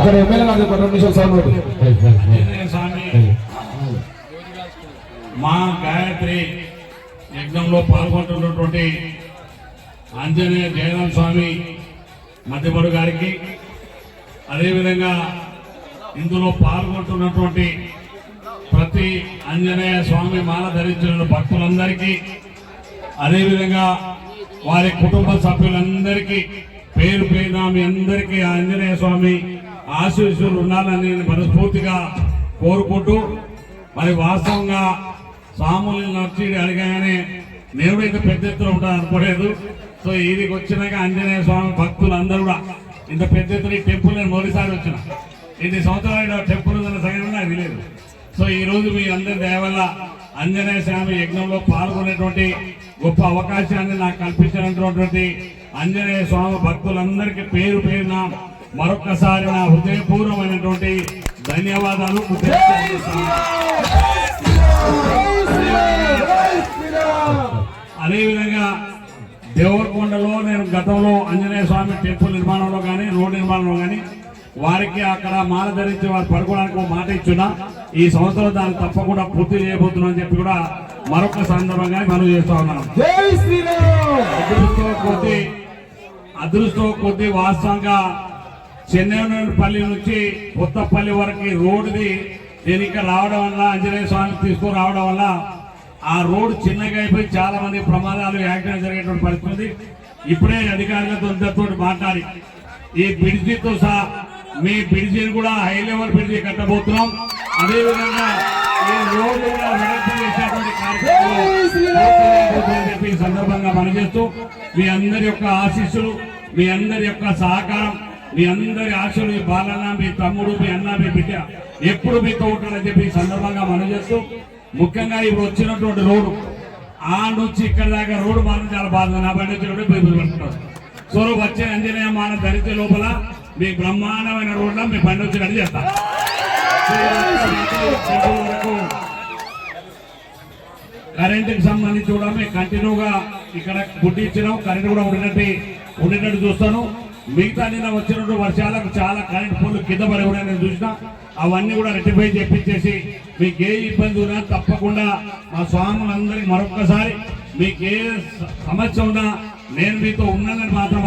అక్కడ ఎమ్మెల్యే ఒక రెండు నిమిషాలు ఆంజనేయ స్వామి మా గాయత్రి యజ్ఞంలో పాల్గొంటున్నటువంటి ఆంజనేయ జయరాం స్వామి మధ్యపడు గారికి అదేవిధంగా ఇందులో పాల్గొంటున్నటువంటి ప్రతి ఆంజనేయ స్వామి మాల ధరించిన భక్తులందరికీ అదేవిధంగా వారి కుటుంబ సభ్యులందరికీ పేరు పేరు మీ అందరికీ ఆంజనేయ స్వామి ఆశీస్సులు ఉండాలని నేను మనస్ఫూర్తిగా కోరుకుంటూ మరి వాస్తవంగా సాములు నర్సీడి అడిగానే దేవుడైతే పెద్ద ఎత్తున ఉంటాను అనుకోలేదు. సో ఈదికి వచ్చినాక ఆంజనేయ స్వామి భక్తులు అందరూ కూడా ఇంత పెద్ద ఎత్తున ఈ టెంపుల్ నేను మొదటిసారి వచ్చిన. ఇన్ని సంవత్సరాలు టెంపుల్ ఉందన్న సంగతి నాకు తెలియదు. సో ఈ రోజు మీ అందరి దయవల్ల ఆంజనేయ స్వామి యజ్ఞంలో పాల్గొనేటువంటి గొప్ప అవకాశాన్ని నాకు కల్పించినటువంటి ఆంజనేయ స్వామి భక్తులందరికీ పేరు పేరున మరొక్కసారి నా హృదయపూర్వమైనటువంటి ధన్యవాదాలు. అదేవిధంగా దేవరకొండలో నేను గతంలో ఆంజనేయ స్వామి టెంపుల్ నిర్మాణంలో కానీ రోడ్ నిర్మాణంలో కానీ వారికి అక్కడ మాల ధరించి వారు పడుకోవడానికి మాట ఇచ్చున్నా. ఈ సంవత్సరం దాన్ని తప్పకుండా పూర్తి చేయబోతున్నా అని చెప్పి కూడా మరొక సందర్భంగా మనం చేస్తా ఉన్నాం. అదృష్టం కొద్ది అదృష్టం కొద్ది వాస్తవంగా చెన్నైపల్లి నుంచి కొత్తపల్లి వరకు రోడ్డుది నేను ఇక్కడ రావడం వల్ల ఆంజనేయ స్వామి తీసుకుని రావడం వల్ల ఆ రోడ్డు చిన్నగా అయిపోయి చాలా మంది ప్రమాదాలు యాక్సిడెంట్ జరిగేటువంటి పరిస్థితి. ఇప్పుడే అధికారులతో మాట్లాడి ఈ బ్రిడ్జితో సహా మీ బ్రిడ్జిని కూడా హై లెవెల్ బ్రిడ్జి కట్టబోతున్నాం అదేవిధంగా ఈ రోడ్డు కూడా చెప్పి సందర్భంగా పనిచేస్తూ మీ అందరి యొక్క ఆశీస్సులు మీ అందరి యొక్క సహకారం మీ అందరి ఆశలు మీ బాలన్న మీ తమ్ముడు మీ అన్న మీ బిడ్డ ఎప్పుడు మీతో ఉంటారని చెప్పి సందర్భంగా మనం చేస్తూ ముఖ్యంగా ఇప్పుడు వచ్చినటువంటి రోడ్డు. ఆ నుంచి ఇక్కడ దాకా రోడ్డు మాత్రం చాలా బాధ. నా బండి వచ్చినప్పుడు ఇబ్బంది పడుతున్నారు సో వచ్చే అంజనేయ మాన ధరిత్ర లోపల మీ బ్రహ్మాండమైన రోడ్ల మీ బండి వచ్చినట్టు చేస్తా. కరెంటుకి సంబంధించి కూడా మేము కంటిన్యూగా ఇక్కడ గుడ్డి ఇచ్చినాం. కరెంటు కూడా ఉండేటట్టు ఉండేటట్టు చూస్తాను. మిగతా నిన్న వచ్చినట్టు వర్షాలకు చాలా కరెంట్ పోల్ కింద పడి కూడా నేను చూసిన. అవన్నీ కూడా రెట్టిఫై చేపించేసి మీకు ఏ ఇబ్బంది ఉన్నా తప్పకుండా మా స్వాములందరికీ మరొక్కసారి మీకు ఏ సమస్య ఉన్నా నేను మీతో ఉన్నానని మాత్రం